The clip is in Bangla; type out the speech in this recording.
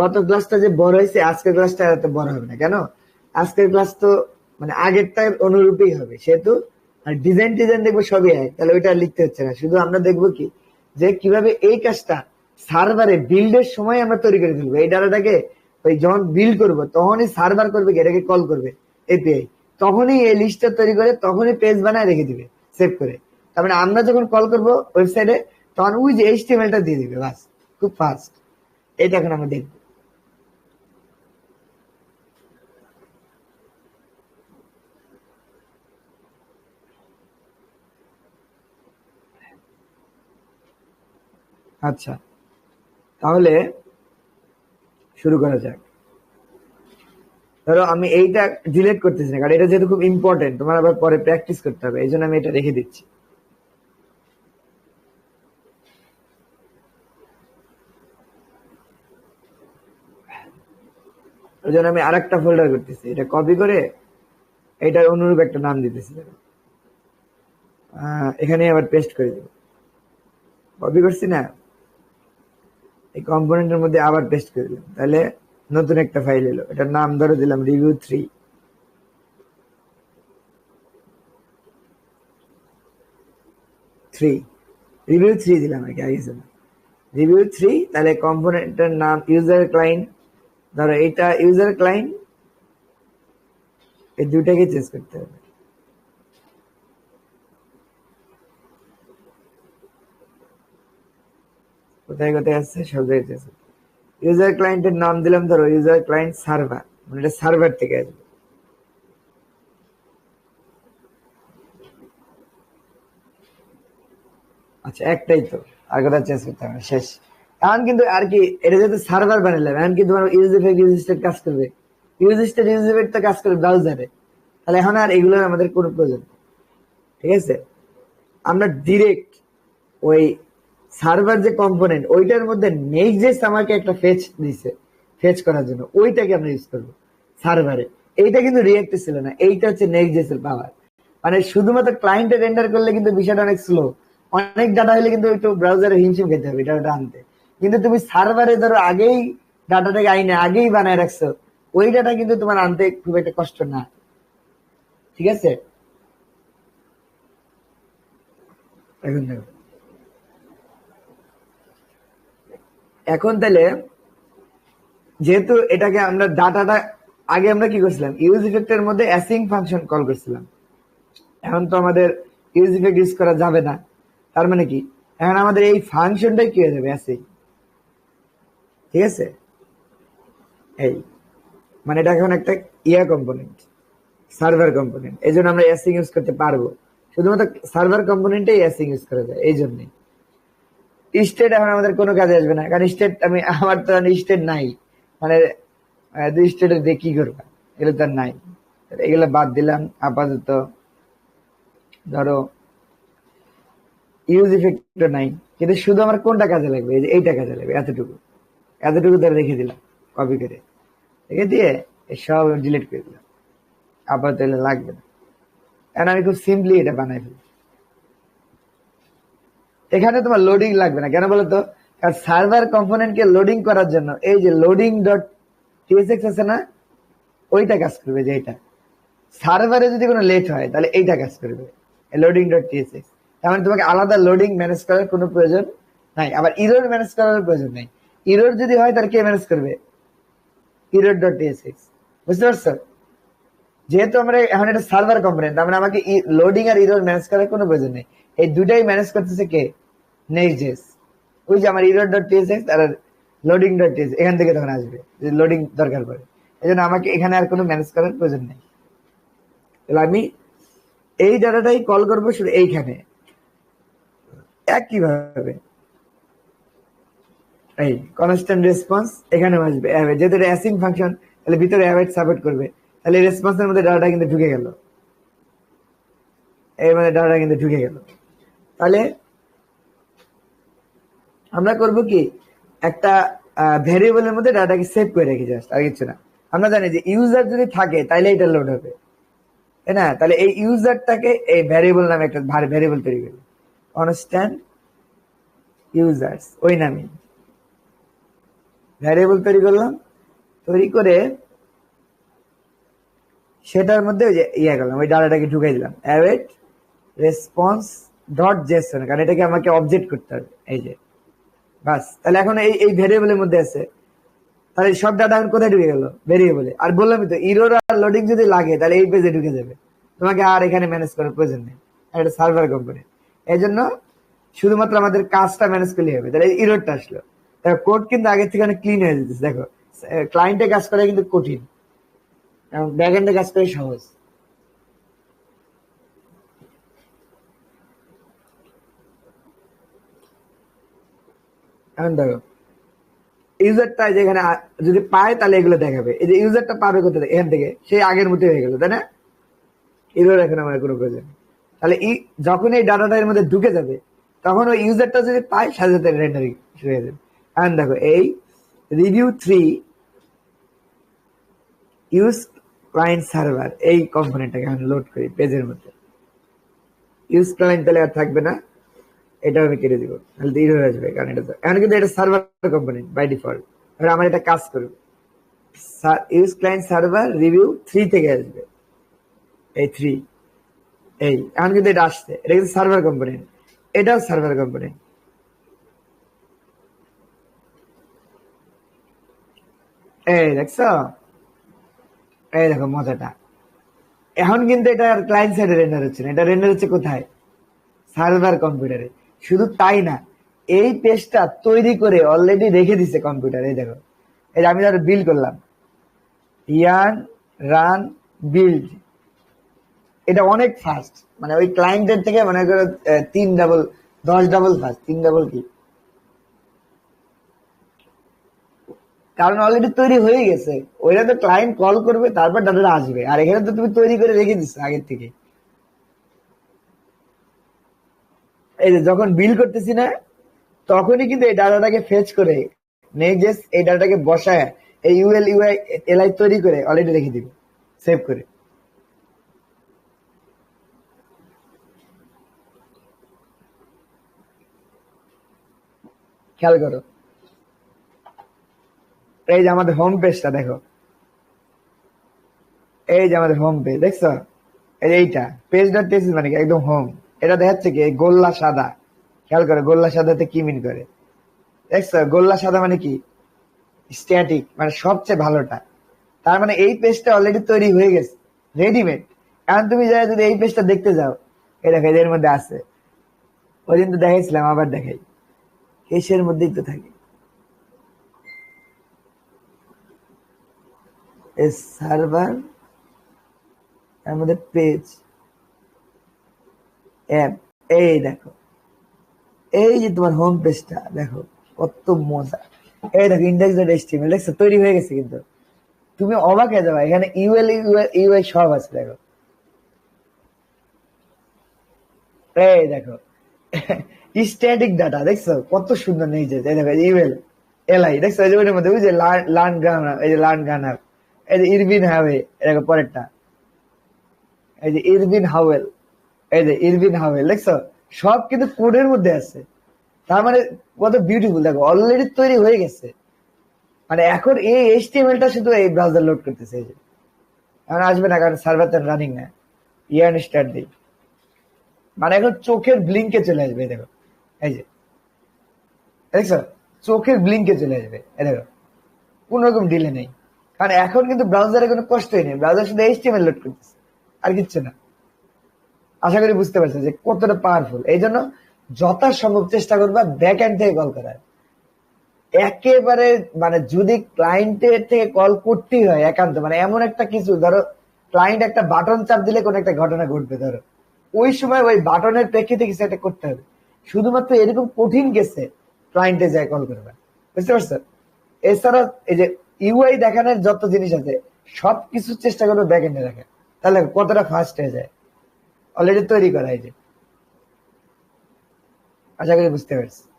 গত ক্লাসটা যে বড় হয়েছে, আজকের ক্লাসটা এত বড় হবে না। কেন? আজকের ক্লাস তো মানে আগেরটার অনুরূপই হবে। সেহেতু, আর ডিজাইন ডিজাইন দেখব সবই এক, তাহলে ওইটা লিখতে হচ্ছে না। শুধু আমরা দেখব কি? যে কীভাবে এই কাজটা সার্ভারে বিল্ডের সময় আমরা তৈরি করে ফেলব। এই ডাটাটাকে ওই যখন বিল্ড করব, তখনই সার্ভার করবে কি? এটাকে কল করবে এপিআই তখনই এই লিস্টটা তৈরি করে, তখনই পেজ বানায় রেখে দিবে সেভ করে। তার মানে আমরা যখন কল করব ওয়েবসাইটে তখন ওই যে এইচটিএমএলটা দিয়ে দিবে, বাস। খুব ফাস্ট এটা এখন আমরা দেখব। আচ্ছা তাহলে শুরু করা যাক। ধরো আমি এইটা ডিলেট করতেছি না, কারণ এটা যেহেতু খুব ইম্পর্টেন্ট তোমার আবার পরে প্র্যাকটিস করতে হবে এই জন্য আমি এটা রেখে দিচ্ছি। ওই জন্য আমি আর একটা ফোল্ডার করতেছি। এটা কপি করে এটার অনুরূপ একটা নাম দিতেছি। এখানে আবার পেস্ট করে দেবো। কপি করছি না? এই কম্পোনেন্টের মধ্যে আবার পেস্ট করে দিলাম। তাহলে নতুন একটা ফাইল এলো। এটার নাম ধরে দিলাম review three three review three দিলাম আর কি, আগে রিভিউ থ্রি তাহলে কম্পোনেন্টের নাম ইউজার ক্লাইন্ট ধরো এটা ইউজার ক্লাইন্ট এই দুটাকে চেঞ্জ করতে হবে। কোথায় কোথায় আসছে সব জায়গায় ইউজার ক্লায়েন্টের নাম দিলাম, ধরো ইউজার ক্লায়েন্ট সার্ভার মানে এটা সার্ভার থেকে আসবে। আচ্ছা একটাই তো, আর কথা চেঞ্জ করতে হবে? শেষ। এখন কিন্তু আর কি, এটা যেহেতু সার্ভার বানালাম এখন কিন্তু ইউজ ইফেক্ট ইউজ কাজ করবে। ইউজ ইউজ ইফেক্ট তো কাজ করবে ব্রাউজারে তাহলে এখন আর এগুলোর আমাদের কোনো প্রয়োজন ঠিক আছে? আমরা ডিরেক্ট ওই সার্ভার যে কম্পোনেন্ট ওইটার মধ্যে নেক্সট আমাকে একটা ফেচ দিছে ফেচ করার জন্য। ওইটাকে আমরা ইউজ করব সার্ভারে এইটা কিন্তু রিয়েক্টে ছিল না, এইটা হচ্ছে নেক্সট জেসের পাওয়ার মানে শুধুমাত্র ক্লায়েন্টে রেন্ডার করলে কিন্তু বিষয়টা অনেক স্লো অনেক ডাটা হলে কিন্তু একটু ব্রাউজারে হিমশিম খেতে হবে, এটা আনতে। কিন্তু তুমি সার্ভারে ধরো আগেই ডাটাটাকে আইনে, আগেই বানায় রাখছো, ওই ডাটা কিন্তু তোমার আনতে খুব একটা কষ্ট না। ঠিক আছে? এখন দেখো। এখন তাহলে যেহেতু এটাকে আমরা ডাটাটা আগে আমরা কি করছিলাম? ইউজ ইফেক্টের মধ্যে অ্যাসিং ফাংশন কল করছিলাম। এখন তো আমাদের ইউজ ইফেক্ট ইউজ করা যাবে না। তার মানে কি? এখন আমাদের এই ফাংশনটাই কি হয়ে যাবে? অ্যাসিং ঠিক আছে? এই মানে এটা এখন একটা ইয়া কম্পোনেন্ট সার্ভার কম্পোনেন্ট এই জন্য আমরা এসিং ইউজ করতে পারব। শুধুমাত্র সার্ভার কম্পোনেন্টেই এসিং ইউজ করা যায়, এই জন্যই স্টেট এখন আমাদের কোনো কাজে আসবে না, কারণ স্টেট আমি, আমার তো স্টেট নাই। মানে দুই স্টেটের দিয়ে কি করব? এগুলো তো নাই। এগুলো বাদ দিলাম, আপাতত। ধরো ইউজ ইফেক্ট নাই। কিন্তু শুধু আমার কোনটা কাজে লাগবে? এইটা কাজে লাগবে, এতটুকু। এতটুকু ধরে রেখে দিলাম কপি করে। রেখে দিয়ে সব ডিলিট করে দিলাম। আপাতত লাগবে না। কারণ আমি খুব সিম্পলি এটা বানাই ফেলি এখানে তোমার লোডিং লাগবে না। কেন বলতো? কারণ সার্ভার কম্পোনেন্টকে লোডিং করার জন্য এই যে লোডিং ডট টিএসএক্স আছে না, ওইটা কাজ করবে যে এটা। সার্ভারে যদি কোনো লেট হয়, তাহলে এইটা কাজ করবে। লোডিং ডট টিএসএক্স তার মানে তোমাকে আলাদা লোডিং ম্যানেজ করার কোনো প্রয়োজন নাই। আবার ইরোর ম্যানেজ করার প্রয়োজন নাই। ইরোর যদি হয়, তাহলে কে ম্যানেজ করবে? ইরোর ডট টিএসএক্স বুঝতে পারছ? যেহেতু আমরা এখন এটা সার্ভার কম্পোনেন্ট আমরা আমাকে লোডিং আর ইরোর ম্যানেজ করার কোনো প্রয়োজন নেই। এই দুটাই ম্যানেজ করতেছে কে? নেক্সট ওই যে আমার ইরোর ডট টিএসএক্স আর লোডিং ডট টিএস এখান থেকে তখন আসবে, যে লোডিং দরকার পড়ে। এই জন্য আমাকে এখানে আর কোনো ম্যানেজ করার প্রয়োজন নেই। তাহলে আমি এই ডাটাটাই কল করব শুধু এইখানে। একইভাবে এই কনস্ট্যান্ট রেসপন্স এখানে আসবে। যেহেতু এটা অ্যাসিং ফাংশন তাহলে ভিতরে অ্যাওয়েট সাপোর্ট করবে। তাহলে রেসপন্সের মধ্যে ডাটা কিন্তু ঢুকে গেল। এর মধ্যে ডাটা কিন্তু ঢুকে গেল। তাহলে আমরা করব কি? একটা ভ্যারিয়েবলের মধ্যে ডাটাকে সেভ করে রেখে জাস্ট আর কিছু না। আমরা জানি যে ইউজার যদি থাকে তাহলে এটা লোড হবে। তাই না? তাহলে এই ইউজারটাকে এই ভ্যারিয়েবল নামে একটা ভ্যারিয়েবল তৈরি করবে। কনস্ট্যান্ট ইউজার্স ওই নামে। ভ্যারিয়েবল তৈরি করলাম, তৈরি করে সেটার মধ্যে ওই যে ইয়ে করলাম, ওই ডাটাটাকে ঢুকাই দিলাম। অ্যাওয়েট রেসপন্স ডট জেসন কারণ এটাকে আমাকে অবজেক্ট করতে হবে, এই যে। বাস, তাহলে এখন এই এই ভেরিয়েবলের মধ্যে আছে। তাহলে সব ডাটা এখন কোথায় ঢুকে গেল? ভেরিয়েবলে আর বললামই তো ইরোর আর লোডিং যদি লাগে, তাহলে এই পেজে ঢুকে যাবে। তোমাকে আর এখানে ম্যানেজ করার প্রয়োজন নেই। একটা সার্ভার কোম্পানি এই জন্য শুধুমাত্র আমাদের কাজটা ম্যানেজ করলে হবে। তাহলে ইরোরটা আসলো। কোড কিন্তু আগের থেকে অনেক ক্লিন হয়ে যেতেছে, দেখো। ক্লায়েন্টে কাজ করা কিন্তু কঠিন। ব্যাকএন্ডে কাজ করে সহজ। এখন দেখো ইউজারটা যেখানে যদি পায় তাহলে এগুলো দেখাবে। এই যে ইউজারটা পাবে কোথা থেকে এখান থেকে। সেই আগের মতো হয়ে গেল, তাই না? এগুলো এখন আমার কোনো প্রয়োজন তাহলে ই, যখন এই ডাটাটা এর মধ্যে ঢুকে যাবে, তখন ওই ইউজারটা যদি পায়, সাথে সাথে রেন্ডারিং শুরু হয়ে যাবে। এখন দেখো, এই review three use client server এই কম্পোনেন্টটাকে আমি লোড করি পেজের মধ্যে। ইউজ ক্লায়েন্ট তাহলে আর থাকবে না এটা আমি কেটে দিব, তাহলে তো error আসবে, কারণ এটা এখন কিন্তু এটা সার্ভার কম্পোনেন্ট বাই ডিফল্ট এবার আমার এটা কাজ করবে। Use client server review three থেকে আসবে। এই থ্রি এই, এখন কিন্তু এটা আসছে, এটা কিন্তু সার্ভার কম্পোনেন্ট এটাও সার্ভার কম্পোনেন্ট এই দেখছ? এই দেখো মজাটা। এখন কিন্তু এটা ক্লায়েন্ট সাইডে রেন্ডার হচ্ছে না। এটা রেন্ডার হচ্ছে কোথায়? সার্ভার কম্পিউটারে শুধু তাই না, এই পেজটা তৈরি করে অলরেডি রেখে দিছে কম্পিউটারে এই দেখো। এই যে আমি ধরো বিল করলাম। ইয়ান রান বিল্ড এটা অনেক ফাস্ট মানে ওই ক্লায়েন্টের থেকে মনে করো তিন ডাবল দশ ডাবল ফাস্ট তিন ডাবল কি? কারণ অলরেডি তৈরি হয়ে গেছে। ওইটা তো ক্লায়েন্ট কল করবে, তারপর ডাটাটা আসবে। আর এখানে তো তুমি তৈরি করে রেখে দিচ্ছ আগের থেকে। এই যে যখন বিল করতেছি না, তখনই কিন্তু এই ডাটাটাকে ফেচ করে নেক্সট এই ডাটাটাকে বসায়, এই ইউএল ইউআই এলআই তৈরি করে অলরেডি রেখে দিবে সেভ করে। খেয়াল করো। এই যে আমাদের হোম পেজটা দেখো। এই যে আমাদের হোম পেজ দেখছ? এই এইটা পেজ ডট মানে কি? একদম হোম এটা দেখাচ্ছে কি? গোল্লা সাদা। খেয়াল করে, গোল্লা সাদাতে কি মিন করে? দেখছ? গোল্লা সাদা মানে কি? স্ট্যাটিক মানে সবচেয়ে ভালোটা। তার মানে এই পেজটা অলরেডি তৈরি হয়ে গেছে। রেডিমেড কারণ তুমি যারা যদি এই পেজটা দেখতে যাও, এই দেখো, এদের মধ্যে আছে। ওই দিন তো দেখাইছিলাম, আবার দেখাই। কেসের মধ্যেই তো থাকে। সার্ভার তার মধ্যে পেজ অ্যাপ এই দেখো, এই যে তোমার হোম পেজটা দেখো, কত মজা। এই দেখো ইন্ডেক্স ডট এইচটিএমএল দেখছ তৈরি হয়ে গেছে কিন্তু। তুমি অবাক হয়ে যাবে, এখানে ইউএল ইউআই সব আছে, দেখো। এই দেখো স্ট্যাটিক ডাটা দেখছ? কত সুন্দর নিয়েছে এই দেখো ইউএল এলআই দেখছ? এই যে মধ্যে, ওই যে এই যে লার্ন গানার এই যে ইরবিন হাওয়ে দেখো পরেরটা। এই যে ইরবিন হাওয়েল, এই যে ইরবিন হাওয়েল, দেখছ? সব কিন্তু কোডের মধ্যে আছে। তার মানে কত বিউটিফুল দেখো অলরেডি তৈরি হয়ে গেছে। মানে এখন এই এইচটিএমএলটা শুধু এই ব্রাউজার লোড করতেছে, এই যে। এখন আসবে না, কারণ সার্ভার রানিং না। ইয়ান স্টার্ট দিই মানে এখন চোখের ব্লিঙ্কে চলে আসবে দেখো। এই যে। দেখছ? চোখের ব্লিঙ্কে চলে আসবে দেখো। কোন রকম ডিলে নেই। কারণ এখন কিন্তু ব্রাউজারে কোনো কষ্টই নেই। ব্রাউজার শুধু এইচটিএমএল লোড করতেছে। আর কিচ্ছু না। আশা করি বুঝতে পারছ যে কতটা পাওয়ারফুল এই জন্য যথাসম্ভব চেষ্টা করবা ব্যাক এন্ড থেকে কল করার। একেবারে মানে যদি ক্লায়েন্টের থেকে কল করতেই হয় একান্ত মানে এমন একটা কিছু, ধরো ক্লায়েন্ট একটা বাটন চাপ দিলে কোন একটা ঘটনা ঘটবে, ধরো। ওই সময় ওই বাটনের প্রেক্ষিতে কিছু একটা করতে হবে। শুধুমাত্র এরকম কঠিন গেছে ক্লায়েন্টে যায় কল করবে। বুঝতে পারছ এছাড়া এই যে ইউআই দেখানোর যত জিনিস আছে সব কিছু চেষ্টা করবে ব্যাক এন্ডে রাখা। তাহলে কতটা ফাস্ট হয়ে যায়? অলরেডি তৈরি করা হয়েছে। আশা করি বুঝতে পারছি।